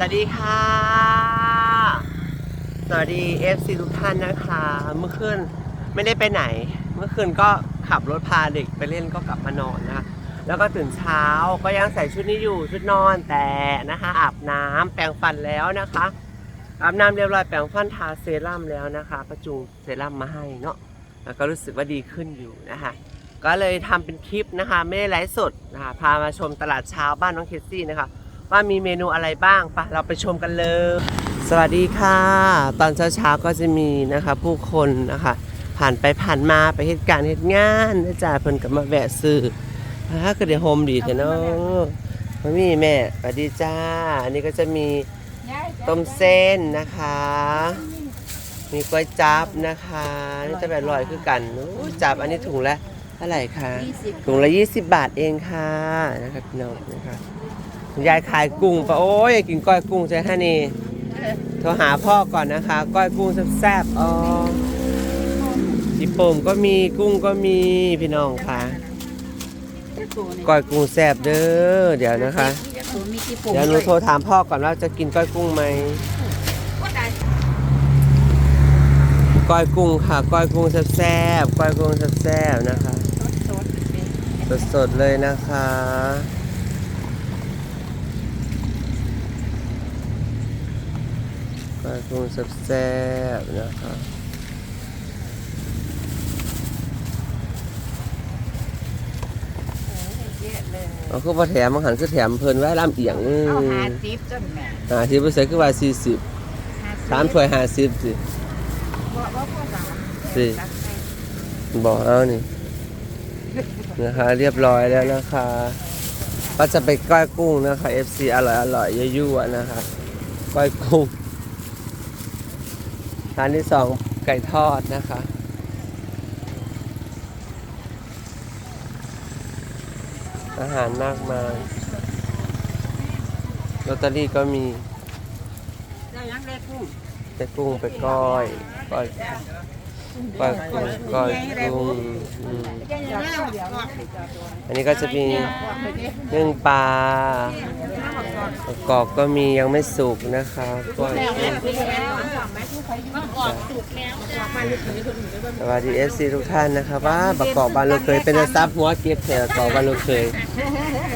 สวัสดีค่ะ สวัสดี FC ทุกท่านนะคะ เมื่อคืนไม่ได้ไปไหน เมื่อคืนก็ขับรถพาเด็กไปเล่นก็กลับมานอนนะคะแล้วก็ตื่นเช้าก็ยังใส่ชุดนี้อยู่ชุดนอนแต่นะคะอาบน้ำแปรงฟันแล้วนะคะอาบน้ำเรียบร้อยแปรงฟันทาเซรั่มแล้วนะคะ ประจุเซรั่มมาให้เนาะแล้วก็รู้สึกว่าดีขึ้นอยู่นะคะก็เลยทำเป็นคลิปนะคะ ไม่ได้ไลฟ์สดนะคะพามาชมตลาดเช้าบ้านน้องเคสซี่นะคะ ว่ามีเมนูอะไรบ้างปะเราไปชมกันเลย สวัสดีค่ะ ตอนเช้าๆก็จะมีนะคะผู้คนนะคะผ่านไปผ่านมาไปเหตุการณ์เหตุงานนะจ๊ะเพิ่นก็มาแวะซื้อถ้าเกิดโฮมดีเถอะเนาะมามีแม่สวัสดีจ้า อันนี้ก็จะมีต้มเส้นนะคะ มีก๋วยจับนะคะนี่จะแบบลอยคือกันโอ้ยจับอันนี้ถุงละเท่าไหร่คะถุงละ 20 บาทเองค่ะนะครับพี่น้องนะคะคุณ ยายขายกุ้งปะโอ้ยอยากกินก้อยกุ้งใช่ไหมนี่โทรหาพ่อก่อนนะคะ ก้อยกุ้งแซ่บๆอ๋อญี่ปุ่มก็มีกุ้งก็มีพี่น้องค่ะก้อยกุ้งแซ่บเด้อเดี๋ยวนะคะ เดี๋ยวหนูโทรถามพ่อก่อนว่าจะกินก้อยกุ้งไหมก้อยกุ้งค่ะ ก้อยกุ้งแซ่บๆก้อยกุ้งแซ่บๆนะคะ สดๆเลยนะคะ ก้อยกุ้งแซ่บๆนะคะเอาคือพอแถมมาหันคือแถมเพิ่นไว้ลำเอียงอืเอามหาซิปจนแม่หาที่เปอร์เซ็นต์คือว่าสี่สิบสามถ้วยห้าสิบสิเพราะว่าพ่อสามสิบอกเอานี่นะคะเรียบร้อยแล้วนะคะ ก็จะไปก้อยกุ้งนะคะ FC อร่อยอร่อยๆยั่วๆนะคะ ก้อยกุ้ง ร้านที่สองไก่ทอดนะคะอาหารมากมายลอตเตอรี่ก็มีเรายังเล็กกุ้งไปกุ้งไปก้อยก้อยก้อยกุ้งก้อยกุ้งอืมเดี๋ยวเดี๋ยวอันนี้ก็จะมีนึ่งปลาประ กอบก็มียังไม่สุกนะคะก้อยกุ้งสวัสดีเอฟซีทุกท่านนะคะว่าประกอบบานเราเคยเป็นซับหัวเก็บแถวประกอบบานเราเคย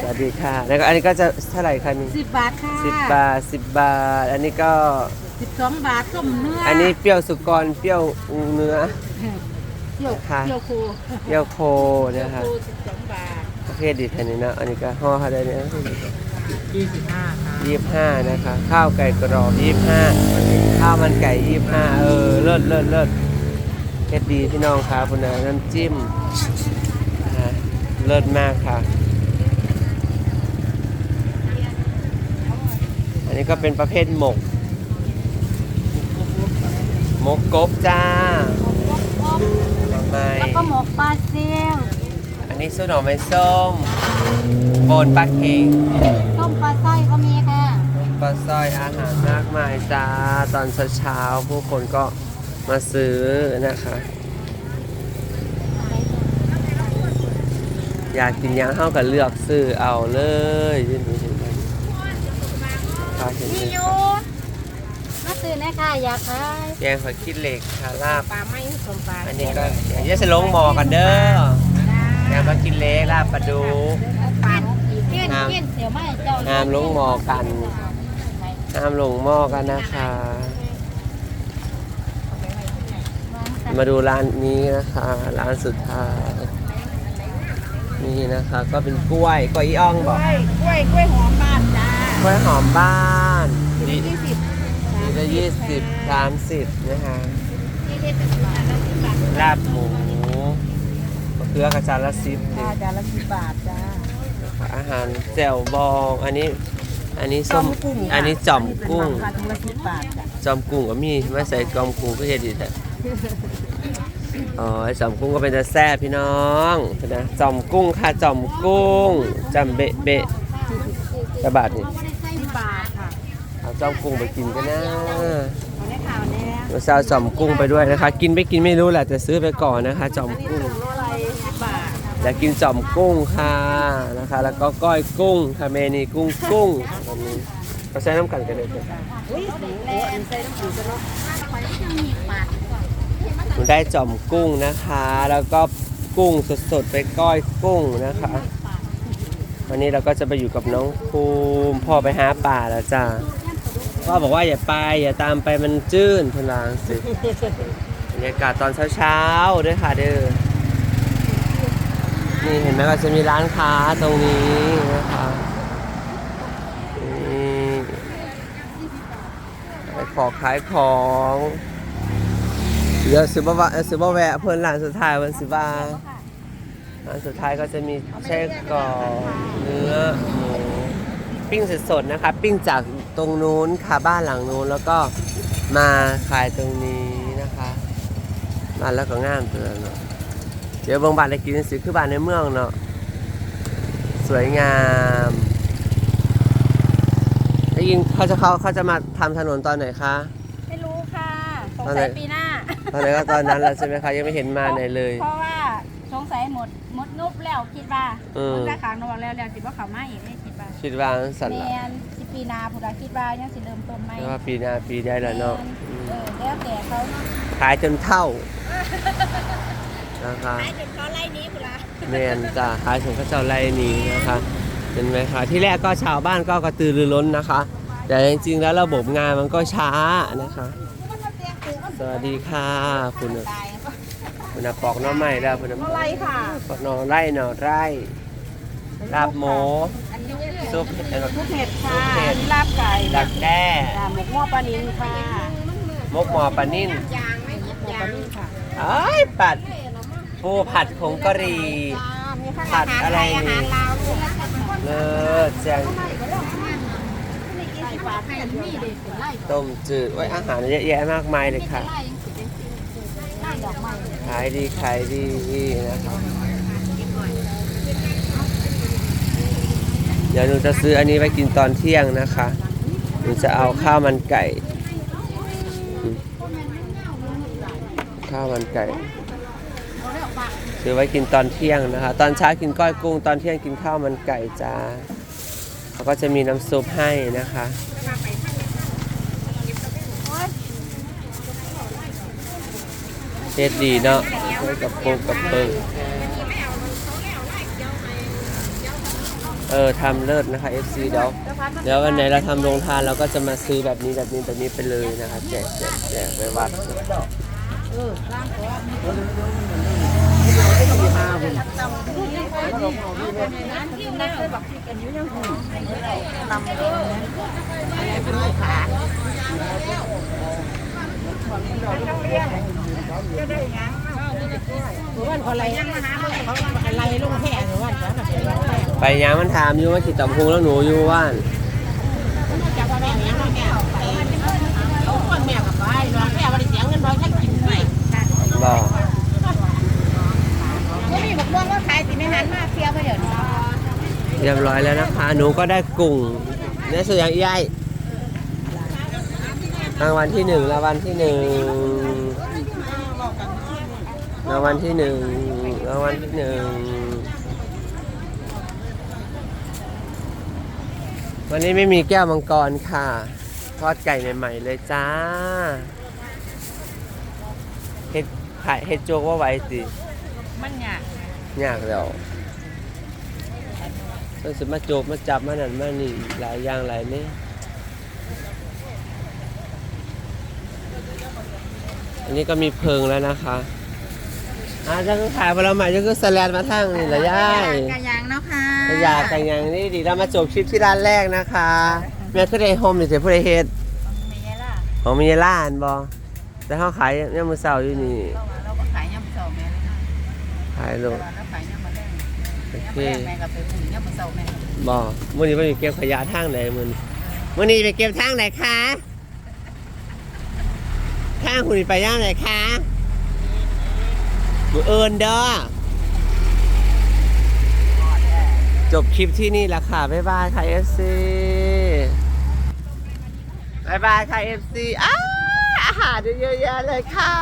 สวัสดีค่ะ แล้วก็อันนี้ก็จะเท่าไหร่คะนี่สิบบาทค่ะสิบบาทสิบบาท อันนี้ก็สิบสองบาทต้มเนื้ออันนี้เปรี้ยวสุกรเปรี้ยวเนื้อเที่ยวค่ะเที่ยวคูเปรี้ยวโคนะคะคูสิบสองบาทประเภทดีแทนนี้นะอันนี้ก็ห่อเขาได้เนี่ย ยี่สิบห้าค่ะยี่ห้านะคะ ข้าวไก่กรอบยี่ห้าข้าวมันไก่ยี่ห้าเออเลิศเลิศเลิศเฮ็ดดีพี่น้องครับคุณนะน้ำจิ้มนะเลิศมากค่ะ อันนี้ก็เป็นประเภทหมก หมกกบจ้าทำไมแล้วก็หมกปลาเซล อันนี้ซุปหน่อไม้ส้มโบนปลาเค็งต้มปลาไส้ก็มีค่ะ ปลาสร้อยอาหารมากมายจ้า ตอนเช้าๆผู้คนก็มาซื้อนะคะ อยากกินหยังเท่ากับเลือกซื้อเอาเลยยืนดูเห็นไหมพาเห็นไหมนี่ยูมาซื้อนะค่ะอยากขายแกงหอยขี้เหล็กคาลาบปลาไม่สมปลาอันนี้ก็เดี๋ยวจะลงหมอกันเด้อ แกงมากินเล็กลาบปลาดุกปลาเกี้ยนเกี้ยนเดี๋ยวไม่เจ้าห้ามลงหมอกันห้ามลงหม้อกันนะคะ มาดูร้านนี้นะคะ ร้านสุดท้ายนี่นะคะ ก็เป็นกล้วยกล้วยอีอ่องบอกกล้วยกล้วยหอมบ้านจ้ากล้วยหอมบ้านนี่ยี่สิบนี่ละยี่สิบสามสิบนะคะยี่สิบเป็นบาทละสิบบาทลาบหมู มะเขือกระจานละสิบจ้าจานละสิบบาทจ้านะคะอาหารแจ่วบอง อันนี้ อันนี้ส้มอันนี้จ่อมกุ้งค่ะถุงละสิบบาทจ้ะจอมกุ้งก็มีไม่ใส่จอมกุ้งก็เฮ็ดดีแท้อ๋อไอ้จอมกุ้งก็เป็นแต่แซ่บพี่น้องนะจอมกุ้งค่ะจอมกุ้งจำเบะเบะกระบาดนี่สิบบาทค่ะเอาจอมกุ้งไปกินกันนะเอาได้ข่าวแน่เราจะเอาจอมกุ้งไปด้วยนะคะ กินไม่กินไม่รู้แหละแต่ซื้อไปก่อนนะคะจอมกุ้งถุงอะไรสิบบาท อยากกินจอมกุ้งค่ะนะคะ แล้วก็ก้อยกุ้งค่ะเมนีกุ้งกุ้งแบบนี้ก็ใช้น้ำกันกันเลยค่ะเนาะมีปากหนูได้จ่อมกุ้งนะคะ แล้วก็กุ้งสดๆไปก้อยกุ้งนะคะ วันนี้เราก็จะไปอยู่กับน้องภูมิพ่อไปหาป่าแล้วจ้าพ่อบอกว่าอย่าไปอย่าตามไปมันจื้นพลางสิบรรยากาศตอนเช้าๆด้วยค่ะเด้อ นี่เห็นไหมก็จะมีร้านค้าตรงนี้นะคะนี่ขายของขายของเดี๋ยวซื้อบ่าวะเยซื้อบ่แวะเพิ่นร้านสุดท้ายวันสิบาอันสุดท้ายก็จะมีไส้กรอเนื้อหมูปิ้งสดๆนะคะ ปิ้งจากตรงนู้นค่ะบ้านหลังนู้นแล้วก็มาขายตรงนี้นะคะมาแล้วก็งามเตือนเนาะ เดี๋ยวบางบ้านได้กินสิคือบ้านในเมืองเนาะสวยงามได้ยินเขาจะเขาเขาจะมาทำถนนตอนไหนคะไม่รู้ค่ะสงตอนไหนสัยปีหน้าตอนไหนก็ตอนนั้นแหละใช่ไหมคะยังไม่เห็นมาไหนเลย เพราะว่าสงสัยหมดหมดงบแล้วคิดว่าเออหมดราคานอกแล้วแล้วคิดว่าเขาไม่ไม่คิดว่าคิดว่าสันแมละนสิปีหนาผู้ใดคิดว่ายังสิเริ่มต้นไหมแล้วว่าปีหน้าปีได้แล้วเนาะอืมเออแล้วแต่เขาเนาะขายจนเท่า นะคะให้จนเขาไล่หนี้ผู้ละแมนจ้ะขายจนเขาเจ้าไรนี้นะคะเห็นไหมคะที่แรกก็ชาวบ้านก็กระตือรือร้นนะคะ แต่จริงๆแล้วระบบงานมันก็ช้านะคะ สวัสดีค่ะคุณน่ะคุณน่ะปอกหน้อใหม่แล้วคุณน่ะอะไรค่ะปอกหน่อไร่หน่อไร่ลาบหมูอันนี้ซุปเห็ดลูกเห็ดค่ะลูกเห็ดอันนี้ลาบไก่ดักแด้จ้าหมกหม้อปลานิลค่ะมกหมอปลานิ่นยางไม่หมกหม้อปลานิลค่ะเอ้ยปัด ปูผัดผงกะหรี่ มีทั้งผัอาดหารอะไรไทยอานี่หารลาวเลิศแจงต้มจืดไว้ยอาหารเยอะแยะมากมายเลยค่ะ ขายดีขายดีนะครับ เดี๋ยวหนูจะซื้ออันนี้ไว้กินตอนเที่ยงนะคะ หนูจะเอาข้าวมันไก่ ข้าวมันไก่ ซื้อไว้กินตอนเที่ยงนะคะ ตอนเช้ากินก้อยกุ้ง ตอนเที่ยงกินข้าวมันไก่จ้าเขาก็จะมีน้ำซุปให้นะคะเฮ็ดดีเนาะกับโปงกับเปิงเออทำเลิศนะคะ FC เดี๋ยวเดี๋ยววันไหนเราทำโรงทานเราก็จะมาซื้อแบบนี้แบบนี้แบบนี้ไปเลยนะคะแจกแจกแจกไปวัด ไปยามมันถามอยู่ว่าจิตตำพุงแล้วหนูอยู่ว่าน จากว่าแม่ยังมาแก่เขาคนแม่กับไปรองแม่วันเสียงเงินร้อยแค่กินไหม บอกก็มีบอกว่าขายสิไม่หันมาเที่ยวไปเดี๋ยวนี้เรียบร้อยแล้วนะคะ หนูก็ได้กุ้งเนี่ยสุดอย่างใหญ่รางวัลที่หนึ่งรางวัลที่หนึ่งรางวัลที่หนึ่งรางวัลที่หนึ่งวันนี้ไม่มีแก้วมังกรค่ะ ทอดไก่ใหม่ ๆ เลยจ้าเฮ็ด ขายเฮ็ดโจ๊กว่าไว้สิมันยากยากแล้วมันสิมาโจบมาจับมานั่นมานี่หลายอย่างหลายนี่อันนี้ก็มีเพิงแล้วนะคะอาจะก็ขายผลไม้จะก็สแลนมาทั้งนี่ละย่ายกระยางเนาะค่ะกระยากันยังนี่ดีเรามาจบคลิปที่ร้านแรกนะคะแม่คือได้โฮมนี่เสียผู้ใดเฮ็ดมีไงล่ะของมีร้านบ่ แต่เขาขายเนี่ยามมือเสาร์อยู่นี่เราก็ขายยำเสาแม่ขายโลเราขายยำมาแดงโอยำเค มาแดงแม่กับไปหุ่นยำมาเสาแม่บ่มื้อนี้ไปเก็บขยะทางไหนมื้อนี้มื้อนี้ไปเก็บทางไหนคะทางคุณไปย่างไหนคะมือเอินเด้อ จบคลิปที่นี่แล้วค่ะ บ๊ายบายค่ะ FC บ๊ายบายค่ะ FC อ้า อาหารเยอะแยะเลยค่ะ